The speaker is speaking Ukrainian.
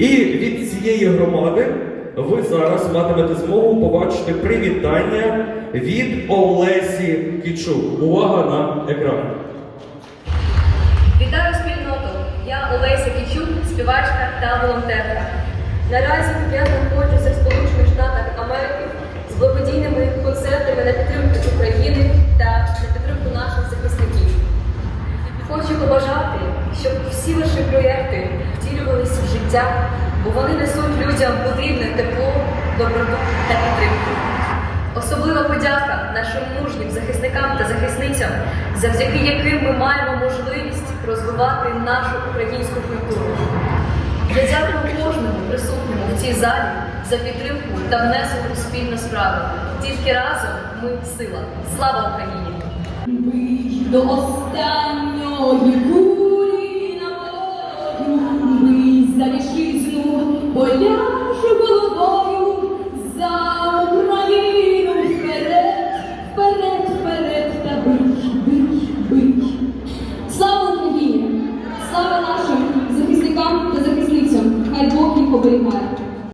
І від цієї громади ви зараз матимете змогу побачити привітання від Олесі Кічук. Увага на екран. Вітаю спільноту! Я Олеся Кічук, співачка та волонтерка. Наразі я знаходжуся в Сполучених Штатах Америки з благодійними концертами на підтримку України та на підтримку наших захисників. Хочу побажати, щоб всі ваші проєкти життя, бо вони несуть людям потрібне тепло, доброту та підтримку. Особлива подяка нашим мужнім захисникам та захисницям, завдяки яким ми маємо можливість розвивати нашу українську культуру. Я дякую кожному присутньому в цій залі за підтримку та внесок у спільну справу. Тільки разом ми сила. Слава Україні! До останньої Україні! Слава нашим захисникам